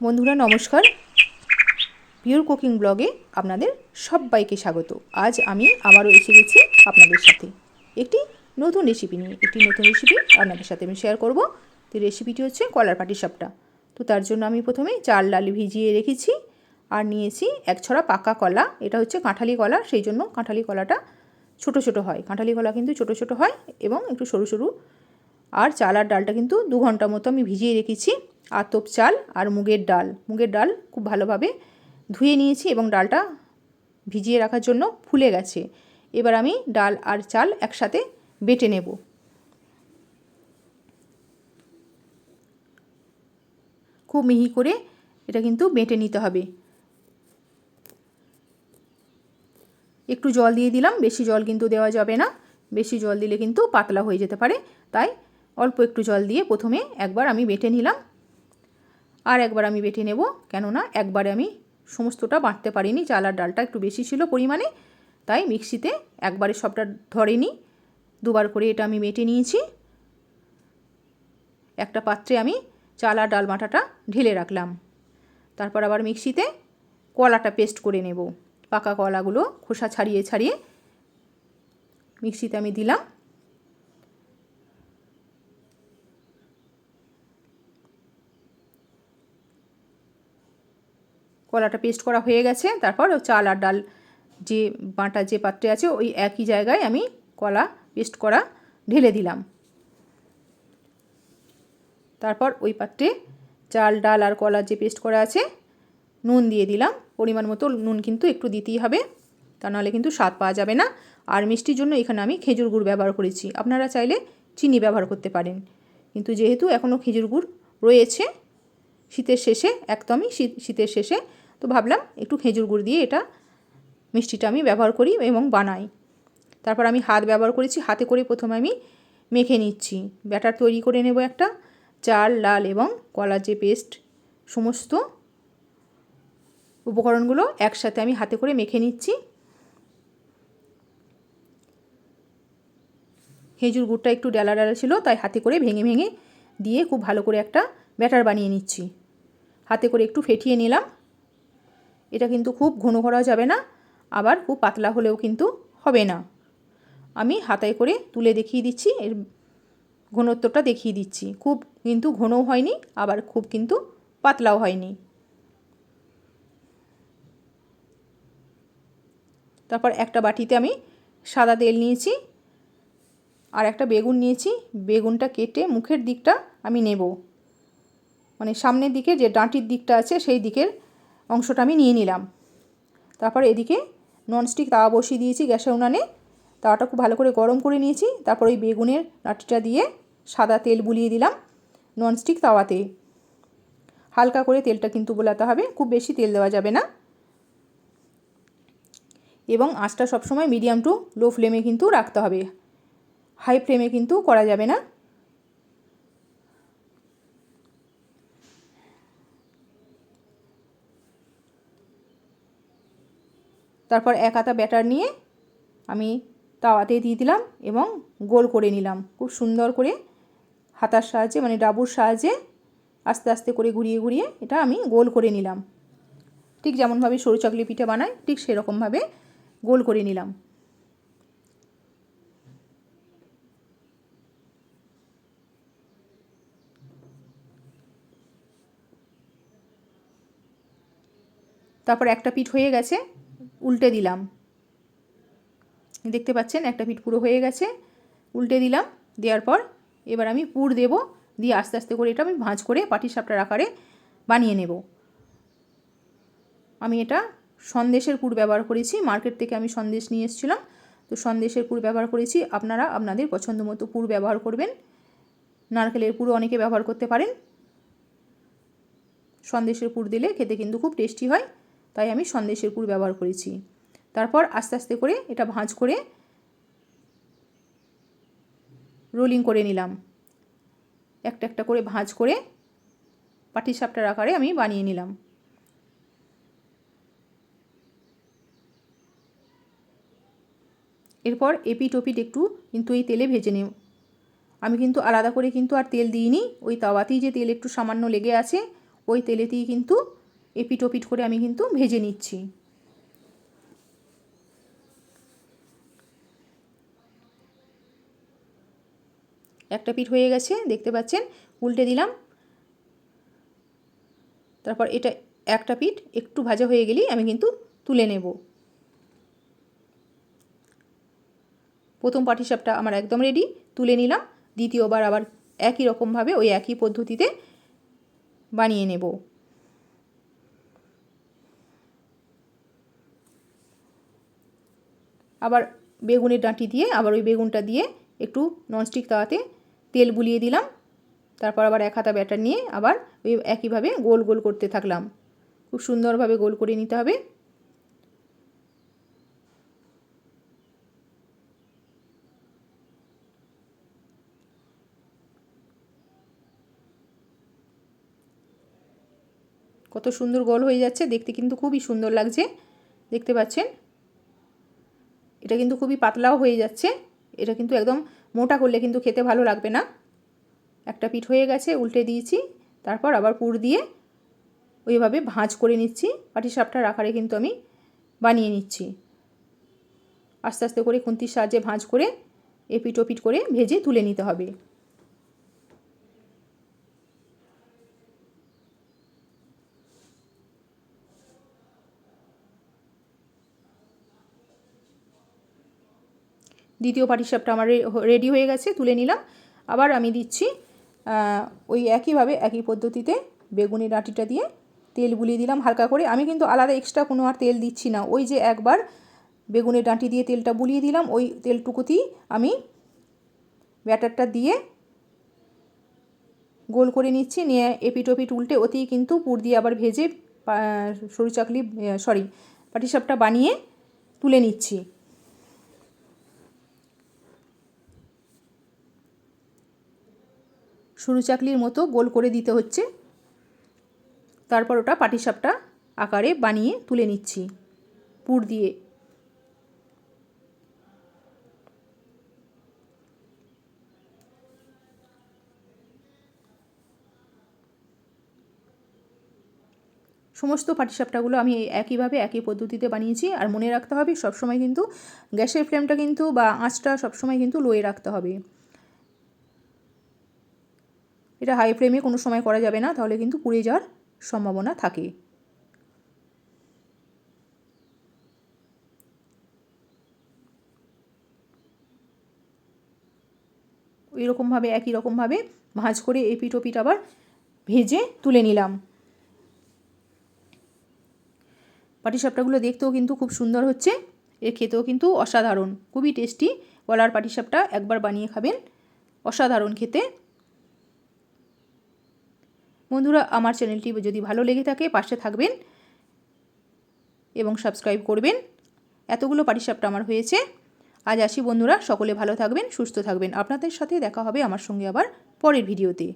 বন্ধুরা নমস্কার। Pure cooking ব্লগে আপনাদের সবাইকে স্বাগত। আজ আমি আবারও এসে গেছি আপনাদের সাথে। একটি নতুন রেসিপি নিয়ে। একটি নতুন রেসিপি আপনাদের সাথে আমি শেয়ার করব। তো রেসিপিটি হচ্ছে কলার পাটি সাপটা। তো তার জন্য আমি প্রথমে চাল, ডাল ভিজিয়ে রেখেছি আর নিয়েছি এক ছড়া পাকা কলা। এটা হচ্ছে কাঁঠালি কলা, সেই জন্য কাঁঠালি কলাটা ছোট ছোট হয়। কাঁঠালি কলা কিন্তু ছোট ছোট হয় এবং একটু সরু সরু। আর চাল আর ডালটা কিন্তু দু ঘণ্টা মতো আমি ভিজিয়ে রেখেছি। আতপ চাল আর মুগের ডাল। মুগের ডাল খুব ভালোভাবে ধুয়ে নিয়েছি এবং ডালটা ভিজিয়ে রাখার জন্য ফুলে গেছে। এবার আমি ডাল আর চাল একসাথে বেটে নেব। খুব মিহি করে এটা কিন্তু বেটে নিতে হবে। একটু জল দিয়ে দিলাম, বেশি জল কিন্তু দেওয়া যাবে না। বেশি জল দিলে কিন্তু পাতলা হয়ে যেতে পারে। তাই অল্প একটু জল দিয়ে প্রথমে একবার আমি বেটে নিলাম। আর একবার আমি বেটে নেব। কেননা একবারে আমি সমস্তটা বাঁটতে পারিনি, চাল আর ডালটা একটু বেশি ছিল পরিমাণে, তাই মিক্সিতে একবারে সবটা ধরেনি। দুবার করে এটা আমি বেটে নিয়েছি। একটা পাত্রে আমি চাল ডাল বাটাটা ঢেলে রাখলাম। তারপর আবার মিক্সিতে কলাটা পেস্ট করে নেব। পাকা কলাগুলো খোসা ছাড়িয়ে ছাড়িয়ে মিক্সিতে আমি দিলাম। কলাটা পেস্ট করা হয়ে গেছে, তারপর চাল আর ডাল যে বাটা যে পাত্রে আছে, ওই একই জায়গায় আমি কলা পেস্ট করা ঢেলে দিলাম। তারপর ওই পাত্রে চাল, ডাল আর কলার যে পেস্ট করা আছে, নুন দিয়ে দিলাম। পরিমাণ মতো নুন কিন্তু একটু দিতেই হবে, তা নাহলে কিন্তু স্বাদ পাওয়া যাবে না। আর মিষ্টির জন্য এখানে আমি খেজুর গুড় ব্যবহার করেছি। আপনারা চাইলে চিনি ব্যবহার করতে পারেন। কিন্তু যেহেতু এখনও খেজুর গুড় রয়েছে, শীতের শেষে একদমই শীত শীতের শেষে তো ভাবলাম একটু খেজুর গুড় দিয়ে এটা মিষ্টিটা আমি ব্যবহার করি এবং বানাই। তারপর আমি হাত ব্যবহার করেছি, হাতে করে প্রথমে আমি মেখে নিচ্ছি। ব্যাটার তৈরি করে নেব একটা, চাল, লাল এবং কলার যে পেস্ট, সমস্ত উপকরণগুলো একসাথে আমি হাতে করে মেখে নিচ্ছি। খেজুর গুড়টা একটু ডালা ডালা ছিল, তাই হাতে করে ভেঙে ভেঙে দিয়ে খুব ভালো করে একটা ব্যাটার বানিয়ে নিচ্ছি। হাতে করে একটু ফেটিয়ে নিলাম। এটা কিন্তু খুব ঘন করা যাবে না, আবার খুব পাতলা হলেও কিন্তু হবে না। আমি হাতায় করে তুলে দেখিয়ে দিচ্ছি, এর ঘনত্বটা দেখিয়ে দিচ্ছি। খুব কিন্তু ঘনও হয়নি, আবার খুব কিন্তু পাতলাও হয়নি। তারপর একটা বাটিতে আমি সাদা তেল নিয়েছি, আর একটা বেগুন নিয়েছি। বেগুনটা কেটে মুখের দিকটা আমি নেব। মানে সামনের দিকে যে ডাঁটির দিকটা আছে, সেই দিকের অংশটা আমি নিয়ে নিলাম। তারপর এদিকে ননস্টিক তাওয়া বসিয়ে দিয়েছি গ্যাসের উনানে। তাওয়াটা খুব ভালো করে গরম করে নিয়েছি। তারপর ওই বেগুনের ডাঁটিটা দিয়ে সাদা তেল বুলিয়ে দিলাম ননস্টিক তাওয়াতে। হালকা করে তেলটা কিন্তু বোলাতে হবে, খুব বেশি তেল দেওয়া যাবে না। এবং আঁচটা সবসময় মিডিয়াম টু লো ফ্লেমে কিন্তু রাখতে হবে। হাই ফ্লেমে কিন্তু করা যাবে না। তারপর এক হাতা ব্যাটার নিয়ে আমি তাওয়াতে দিয়ে দিলাম এবং গোল করে নিলাম। খুব সুন্দর করে হাতার সাহায্যে মানে ডাবুর সাহায্যে আস্তে আস্তে করে ঘুরিয়ে ঘুরিয়ে এটা আমি গোল করে নিলাম। ঠিক যেমনভাবে সরু চাকলি পিঠে বানাই, ঠিক সেরকমভাবে গোল করে নিলাম। তারপর একটা পিঠ হয়ে গেছে। উল্টে দিলাম। দেখতে পাচ্ছেন, একটা পিঠ পুরো হয়ে গেছে। উল্টে দিলাম, দেওয়ার পর এবার আমি পুর দেব, দিয়ে আস্তে আস্তে করে এটা আমি ভাঁজ করে পাটি সাপটার আকারে বানিয়ে নেব। আমি এটা সন্দেশের পুর ব্যবহার করেছি, মার্কেট থেকে আমি সন্দেশ নিয়ে এসেছিলাম। তো সন্দেশের পুর ব্যবহার করেছি, আপনারা আপনাদের পছন্দ মতো পুর ব্যবহার করবেন। নারকেলের পুরো অনেকে ব্যবহার করতে পারেন। সন্দেশের পুর দিলে খেতে কিন্তু খুব টেস্টি হয়। তাই আমি সন্দেশের পুর ব্যবহার করেছি। তারপর আস্তে আস্তে করে এটা ভাঁজ করে রোলিং করে নিলাম। একটা একটা করে ভাঁজ করে পাটিসাপটার আকারে আমি বানিয়ে নিলাম। এরপর এপিট ওপিট একটু কিন্তু এই তেলে ভেজে নেব। আমি কিন্তু আলাদা করে কিন্তু আর তেল দিইনি। ওই তাওয়াতেই যে তেল একটু সামান্য লেগে আছে, ওই তেলেতেই কিন্তু এপিট ওপিট করে আমি কিন্তু ভেজে নিচ্ছি। একটা পিঠ হয়ে গেছে, দেখতে পাচ্ছেন? উল্টে দিলাম। তারপর এটা একটা পিঠ একটু ভাজা হয়ে গেলেই আমি কিন্তু তুলে নেব। প্রথম পাটিসাপটা আমার একদম রেডি তুলে নিলাম। দ্বিতীয়বার আবার একই রকমভাবে ওই একই পদ্ধতিতে বানিয়ে নেব। আবার বেগুনের ডাঁটি দিয়ে, আবার ওই বেগুনটা দিয়ে একটু ননস্টিক তাওয়াতে তেল বুলিয়ে দিলাম। তারপর আবার এক হাতা ব্যাটার নিয়ে আবার ওই একইভাবে গোল গোল করতে থাকলাম। খুব সুন্দরভাবে গোল করে নিতে হবে। কত সুন্দর গোল হয়ে যাচ্ছে, দেখতে কিন্তু খুবই সুন্দর লাগছে। দেখতে পাচ্ছেন? এটা কিন্তু খুবই পাতলাও হয়ে যাচ্ছে। এটা কিন্তু একদম মোটা করলে কিন্তু খেতে ভালো লাগবে না। একটা পিঠ হয়ে গেছে, উল্টে দিয়েছি। তারপর আবার পুর দিয়ে ওইভাবে ভাঁজ করে নিচ্ছি। পাটি সাপটার আকারে কিন্তু আমি বানিয়ে নিচ্ছি। আস্তে আস্তে করে খুন্তির সাহায্যে ভাঁজ করে এপিট ওপিট করে ভেজে তুলে নিতে হবে। দ্বিতীয় পাটিসাপটা আমার রেডি হয়ে গেছে, তুলে নিলাম। আবার আমি দিচ্ছি ওই একইভাবে, একই পদ্ধতিতে বেগুনি ডাঁটিটা দিয়ে তেল বুলিয়ে দিলাম হালকা করে। আমি কিন্তু আলাদা এক্সট্রা কোনো আর তেল দিচ্ছি না। ওই যে একবার বেগুনের ডাঁটি দিয়ে তেলটা বুলিয়ে দিলাম, ওই তেলটুকুতেই আমি ব্যাটারটা দিয়ে গোল করে নিচ্ছি। নিয়ে এপিট ওপিট উল্টে ওতেই কিন্তু পুর দিয়ে আবার ভেজে সরু চাকলি সরি পাটিসাপটা বানিয়ে তুলে নিচ্ছি। সরু চাকলির মতো গোল করে দিতে হচ্ছে। তারপর ওটা পাটিসাপটা আকারে বানিয়ে তুলে নিচ্ছি। পুর দিয়ে। সমস্ত পাটিসাপটাগুলো আমি একইভাবে একই পদ্ধতিতে বানিয়েছি আর মনে রাখতে হবে সবসময় কিন্তু গ্যাসের ফ্লেমটা কিন্তু বা আঁচটা সবসময় কিন্তু লোয়ে রাখতে হবে। এটা হাই ফ্লেমে কোনো সময় করা যাবে না, তাহলে কিন্তু পুড়ে যাওয়ার সম্ভাবনা থাকে। রকমভাবে একই রকমভাবে ভাঁজ করে এপিট ওপিট আবার ভেজে তুলে নিলাম। পাটিসাপটাগুলো দেখতেও কিন্তু খুব সুন্দর হচ্ছে, এর খেতেও কিন্তু অসাধারণ, খুবই টেস্টি গলার পাটিসাপটা একবার বানিয়ে খাবেন, অসাধারণ খেতে। বন্ধুরা, আমার চ্যানেলটি যদি ভালো লেগে থাকে, পাশে থাকবেন এবং সাবস্ক্রাইব করবেন। এতগুলো পাটিসাপটা আমার হয়েছে। আজ আসি বন্ধুরা, সকলে ভালো থাকবেন, সুস্থ থাকবেন। আপনাদের সাথে দেখা হবে আমার সঙ্গে আবার পরের ভিডিওতে।